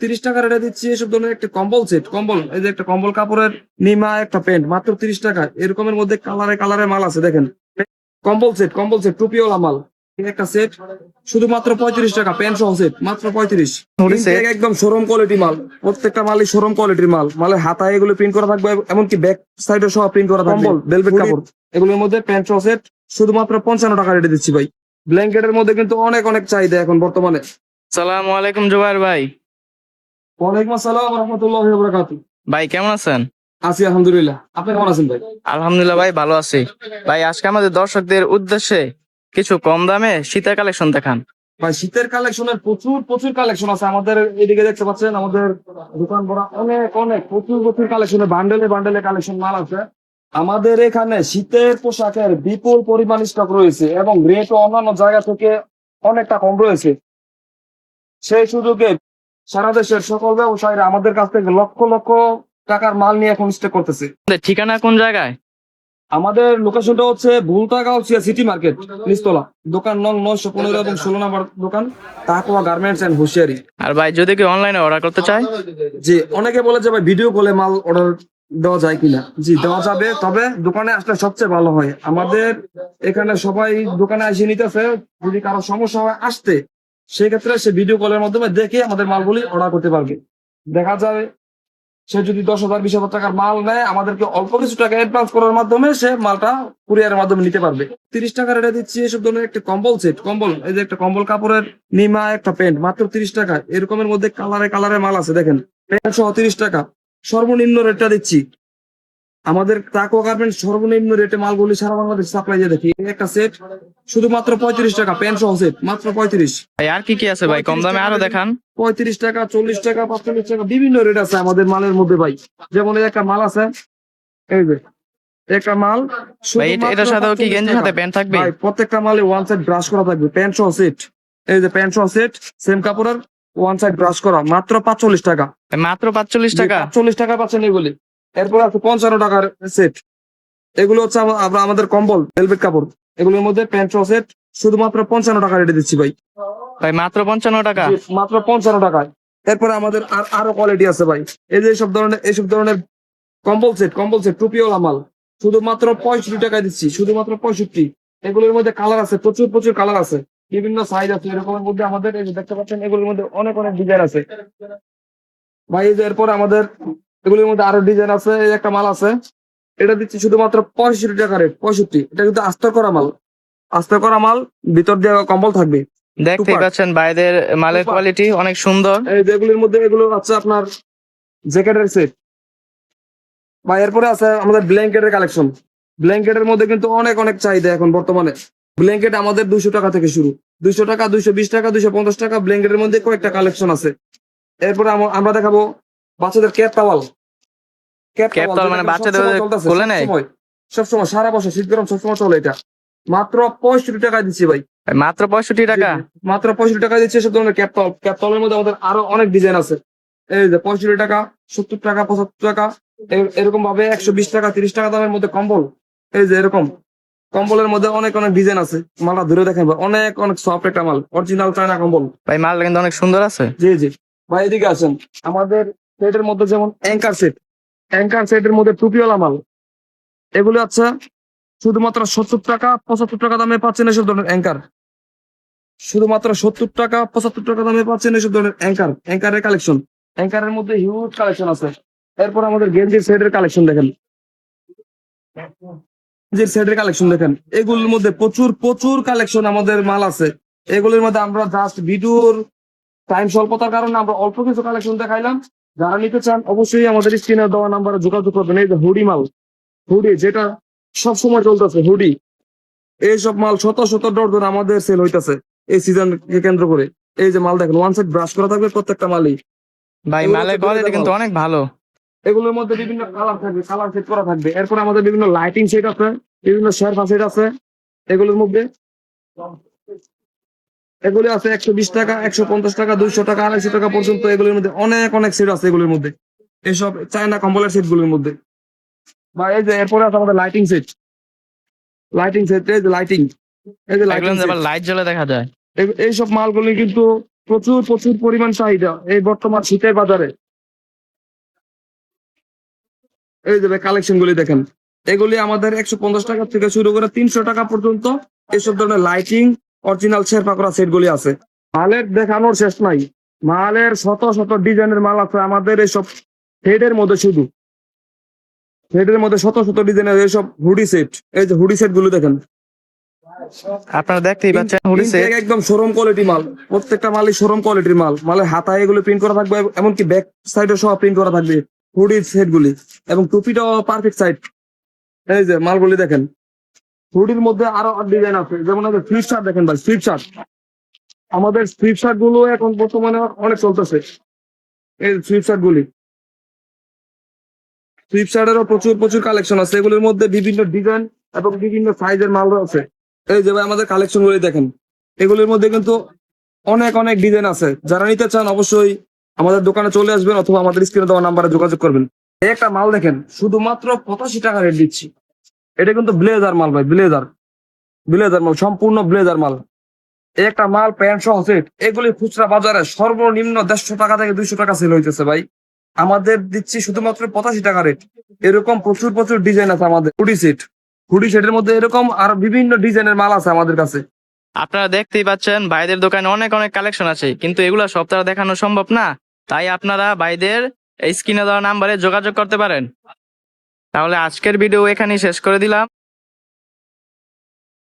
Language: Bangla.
তিরিশ টাকার এটা দিচ্ছি এসব ধরনের একটা কম্বল সেট কম্বল এই যে একটা কম্বল কাপড়ের নিমা একটা প্যান্ট মাত্র তিরিশ টাকা। এরকমের মধ্যে কালারে কালারে মাল আছে দেখেন। কম্বল সেট কম্বল সেট টুপিওয়ালা মাল। একটা সেট শুধুমাত্র পঁয়ত্রিশ টাকা প্যান্ট সহ সেট মাত্র পঁয়ত্রিশ। একদম শোরুম কোয়ালিটি মাল। প্রত্যেকটা মালই শোরুম কোয়ালিটির মাল। মালের হাতায় এগুলো প্রিন্ট করা থাকবে এমনকি ব্যাক সাইডে সহ প্রিন্ট করা থাকবে। কম্বল ভেলভেট কাপড়। এগুলোর মধ্যে প্যান্ট সহ সেট শুধুমাত্র পঞ্চান্ন টাকা রেটে দিচ্ছি ভাই। ব্ল্যাঙ্কেটের মধ্যে কিন্তু অনেক অনেক চাহিদা এখন বর্তমানে। সালাম আলাইকুম জুবাইর ভাই। ওয়ালাইকুম আসসালাম রহমতুল্লাহ বরাকাতু ভাই কেমন আছেন? আছি আলহামদুলিল্লাহ। আপনি কেমন আছেন ভাই? আলহামদুলিল্লাহ ভাই ভালো আছি। ভাই আজকে আমাদের দর্শকদের উদ্দেশ্যে কিছু কম দামে শীতের কালেকশন দেখান। ভাই শীতের কালেকশনের প্রচুর প্রচুর কালেকশন আছে। আমাদের এদিকে দেখতে পাচ্ছেন আমাদের দোকান ভরা অনেক অনেক প্রচুর প্রচুর কালেকশনের বান্ডেলে বান্ডেলে কালেকশন মাল আছে। আমাদের এখানে শীতের পোশাকের বিপুল পরিমাণ স্টক রয়েছে এবং রেট অন্যান্য জায়গা থেকে অনেকটা কম রয়েছে। সেই সুযোগে সারা দেশের সকল ব্যবসায়ীরা আমাদের কাছ থেকে লক্ষ লক্ষ টাকার মাল নিয়ে এখন স্টক করতেছে। ঠিকানা কোন জায়গায়? আমাদের লোকেশনটা হচ্ছে ভুলতাগাউছিয়া সিটি মার্কেট নিস্তলা দোকান নং নয়শো পনেরো এবং ষোলো নম্বর দোকান তাকুয়া গার্মেন্টস এন্ড হুশিয়ারি আর ভাই যদি কেউ অনলাইনে অর্ডার করতে চায়? জি অনেকে বলে যে ভাই ভিডিও কলে মাল অর্ডার দেওয়া যায় কিনা। জি দেওয়া যাবে তবে দোকানে আসলে সবচেয়ে ভালো হয়। আমাদের এখানে সবাই দোকানে এসে নিতেছে যদি কারও সমস্যা হয় আসতে সেক্ষেত্রে সে ভিডিও কলের মাধ্যমে দেখে আমাদের মালগুলি অর্ডার করতে পারবে। দেখা যাবে সে যদি দশ হাজার, বিশ হাজার টাকার মাল নেয়, আমাদেরকে অল্প কিছু টাকা অ্যাডভান্স করার মাধ্যমে সে মালটা কুরিয়ারের মাধ্যমে নিতে পারবে। তিরিশ টাকা রেটে দিচ্ছি এসব ধরনের একটা কম্বল সেট কম্বল, এই যে একটা কম্বল কাপড়ের নিমা, একটা প্যান্ট মাত্র তিরিশ টাকা। এরকমের মধ্যে কালারে কালারে মাল আছে, দেখেন। প্যান্ট সহ তিরিশ টাকা। সর্বনিম্ন রেটটা দিচ্ছি আমাদের তাকো গার্মেন্ট সর্বনিম্ন রেটে মালগুলি সারা বাংলাদেশ সাপ্লাই দিয়ে দেখি। একটা সেট শুধুমাত্র পঁয়ত্রিশ টাকা প্যান্ট সহ সেট মাত্র পঁয়ত্রিশ। ভাই আর কি কি আছে ভাই? কম দামে আরও দেখান। পঁয়ত্রিশ টাকা চল্লিশ টাকা পাঁচচল্লিশ টাকা বিভিন্ন রেট আছে আমাদের মালের মধ্যে ভাই। যেমন একটা মাল আছে এই যে একটা মাল এটা- সাথেও কি গেঞ্জির সাথে প্যান্ট থাকবে? ভাই প্রত্যেকটা মালে ওয়ান সাইড ব্রাশ করা থাকবে প্যান্ট সহ সেট এই যে প্যান্ট সহ সেট সেম কাপড়ের ওয়ান সাইড ব্রাশ করা মাত্র পাঁচচল্লিশ টাকা। মাত্র পাঁচচল্লিশ টাকা? চল্লিশ টাকা পাচ্ছেন এগুলি। এরপর আছে পঞ্চান্ন টাকার সেট এগুলো হচ্ছে আমরা আমাদের কম্বল ভেলভেট কাপড়। এগুলোর মধ্যে প্যান্ট সেট শুধুমাত্র পঞ্চান্ন টাকা রেটে দিচ্ছি ভাই। ভাই মাত্র পঞ্চান্ন টাকা? মাত্র পঞ্চান্ন টাকায়। এরপরে আমাদের আর আরও কোয়ালিটি আছে ভাই। এই যে এইসব ধরনের এইসব ধরনের কম্বল সেট কম্বল সেট টুপিওয়ালা মাল। শুধুমাত্র পঁয়ষট্টি টাকায় দিচ্ছি শুধুমাত্র পঁয়ষট্টি। এগুলোর মধ্যে কালার আছে প্রচুর প্রচুর কালার আছে। বিভিন্ন সাইজ আছে এরকমের মধ্যে আমাদের এই যে দেখতে পাচ্ছেন এগুলোর মধ্যে অনেক অনেক ডিজাইন আছে। ভাই এরপর আমাদের এগুলোর মধ্যে আরও ডিজাইন আছে এই একটা মাল আছে। এটা দিচ্ছি শুধুমাত্র পঁয়ষট্টি টাকা রেট পঁয়ষট্টি। এটা কিন্তু আস্তর করা মাল। আস্তর করা মাল ভিতর দিয়ে কম্বল থাকবে। Super. পাচ্ছেন ভাইদের মালের কোয়ালিটি অনেক সুন্দর। এই যেগুলির মধ্যে এগুলো আছে আপনার জ্যাকেটের সেট বা এরপরে আছে আমাদের ব্ল্যাঙ্কেটের কালেকশন। ব্ল্যাঙ্কেটের মধ্যে কিন্তু অনেক অনেক চাহিদা এখন বর্তমানে। ব্ল্যাঙ্কেট আমাদের দুইশো টাকা থেকে শুরু। দুইশো টাকা দুইশো বিশ টাকা দুইশো পঞ্চাশ টাকা ব্ল্যাঙ্কেটের মধ্যে কয়েকটা কালেকশন আছে। এরপরে আমরা দেখাবো বাচ্চাদের ক্যাপ টাওয়াল। মানে বাচ্চাদের? সবসময় সারা বছর শীত গরম সবসময় চলে এটা। মাত্র পঁয়ষট্টি টাকা দিচ্ছি ভাই। মাত্র পঁয়ষট্টি টাকা। মাত্র পঁয়ষট্টি টাকা দিচ্ছে সব ধরনের ক্যাপ টল মধ্যে আমাদের আরও অনেক ডিজাইন আছে। এই যে পঁয়ষট্টি টাকা সত্তর টাকা পঁচাত্তর টাকা এরকম ভাবে একশো বিশ টাকা তিরিশ টাকা দামের মধ্যে কম্বল। এই যে এরকম কম্বলের মধ্যে অনেক অনেক ডিজাইন আছে। মালটা ধরে দেখেন ভাই, অনেক অনেক সফট একটা মাল অরিজিনাল চায়না কম্বল। ভাই মালটা কিন্তু অনেক সুন্দর আছে। জি জি। ভাই এদিকে আসেন। আমাদের সেটের মধ্যে যেমন অ্যাঙ্কার সেট অ্যাঙ্কার সেটের মধ্যে টুপিওয়ালা মাল। এগুলো আছে শুধুমাত্র সত্তর টাকা, পঁচাত্তর টাকা দামে পাচ্ছেন এসব ধরনের অ্যাঙ্কার শুধুমাত্র সত্তর টাকা, পঁচাত্তর টাকা দামে পাচ্ছেন এসব ধরনের অ্যাঙ্কার অ্যাঙ্কারের কালেকশন অ্যাঙ্কারের মধ্যে হিউজ কালেকশন আছে। এরপর আমাদের গেঞ্জির সেটের কালেকশন দেখেন। গেঞ্জির সেটের কালেকশন দেখেন। এগুলোর মধ্যে প্রচুর প্রচুর কালেকশন আমাদের মাল আছে। এগুলোর মধ্যে আমরা জাস্ট ভিডিওর টাইম স্বল্পতার কারণে আমরা অল্প কিছু কালেকশন দেখাইলাম। যারা নিতে চান অবশ্যই আমাদের স্ক্রিনে দেওয়া নাম্বারে যোগাযোগ করবেন। এই যে হুডি মাল হুডি যেটা সবসময় চলতেছে হুডি। এইসব মাল শত শত ডর্জন আমাদের সেল হইতাছে এই সিজন কে কেন্দ্র করে। এই যে মাল দেখেন ওয়ান সাইড ব্রাশ করা থাকবে প্রত্যেকটা মালই। ভাই মালের কোয়ালিটি কিন্তু অনেক ভালো। এগুলোর মধ্যে বিভিন্ন কালার থাকবে কালার সেট করা থাকবে। এরপর আমাদের বিভিন্ন লাইটিং সেট আছে বিভিন্ন শেরফা সেট আছে এগুলোর মধ্যে এগুলি আছে একশো বিশ টাকা একশো পঞ্চাশ টাকা দুইশো টাকা আড়াইশো টাকা পর্যন্ত এগুলোর মধ্যে অনেক অনেক সেট আছে এগুলোর মধ্যে। এইসব চায়না কম্বলের সেট গুলির মধ্যে। বা এই যে এরপরে আছে আমাদের লাইটিং সেট লাইটিং সেট এই যে লাইটিং এই যে লাইটিং লাইট জ্বলে দেখা যায়। এইসব মালগুলি কিন্তু প্রচুর প্রচুর পরিমাণ চাহিদা এই বর্তমান শীতের বাজারে। এই যে কালেকশন গুলি দেখেন। এগুলি আমাদের একশো পঞ্চাশ টাকা থেকে শুরু করে তিনশো টাকা পর্যন্ত এসব ধরনের লাইটিং অরিজিনাল শেরপা করা সেট গুলি আছে। মালের দেখানোর শেষ নাই। মালের শত শত ডিজাইনের মাল আছে। আমাদের এইসব হেডের মধ্যে শুধু। হেডের মধ্যে শত শত ডিজাইনের এইসব হুডি সেট। এই যে হুডি সেটগুলো দেখেন। আপনারা দেখতেই পাচ্ছেন হুডিসে Intake একদম শোরুম কোয়ালিটি মাল। প্রত্যেকটা মালই শোরুম কোয়ালিটির মাল। মালের হাতায় এগুলো প্রিন্ট করা থাকবে এমনকি ব্যাক সাইডে সহ প্রিন্ট করা থাকবে হুডি সেট গুলি এবং টুপিটাও পারফেক্ট সাইড এই যে মালগুলি দেখেন। হুডির মধ্যে আরও ডিজাইন আছে। যেমন শার্ট দেখেন ভাই ফ্লিপ শার্ট আমাদের ফ্লিপ শার্টগুলো এখন বর্তমানে অনেক চলতেছে। এই শার্ট গুলি। শার্টেরও প্রচুর প্রচুর কালেকশন আছে। এগুলির মধ্যে বিভিন্ন ডিজাইন এবং বিভিন্ন সাইজের মাল আছে এই যে ভাই, আমাদের কালেকশন গুলি দেখেন। এগুলির মধ্যে কিন্তু অনেক অনেক ডিজাইন আছে। যারা নিতে চান অবশ্যই আমাদের দোকানে চলে আসবেন অথবা আমাদের স্ক্রিনে দেওয়া নাম্বারে যোগাযোগ করবেন। একটা মাল দেখেন, শুধুমাত্র পঁচাশি টাকা রেট দিচ্ছি। এটা কিন্তু ব্লেজার মাল ভাই ব্লেজার ব্লেজার মাল, সম্পূর্ণ ব্লেজার মাল। একটা মাল প্যান্ট সহ সেট এগুলি খুচরা বাজারে সর্বনিম্ন দেড়শো টাকা থেকে দুইশো টাকা সেল হইতেছে ভাই। আমাদের দিচ্ছি শুধুমাত্র পঁচাশি টাকা রেট এরকম প্রচুর প্রচুর ডিজাইন আছে আমাদের। হুডি সেট হুডি সেটের মধ্যে এরকম আর বিভিন্ন ডিজাইনের মাল আছে আমাদের কাছে। আপনারা দেখতেই পাচ্ছেন, ভাইদের দোকানে অনেক অনেক কালেকশন আছে। কিন্তু এগুলা সব তারা দেখানো সম্ভব না। তাই আপনারা ভাইদের স্ক্রিনে দেওয়া নাম্বারে যোগাযোগ করতে পারেন। তাহলে আজকের ভিডিও এখানেই শেষ করে দিলাম।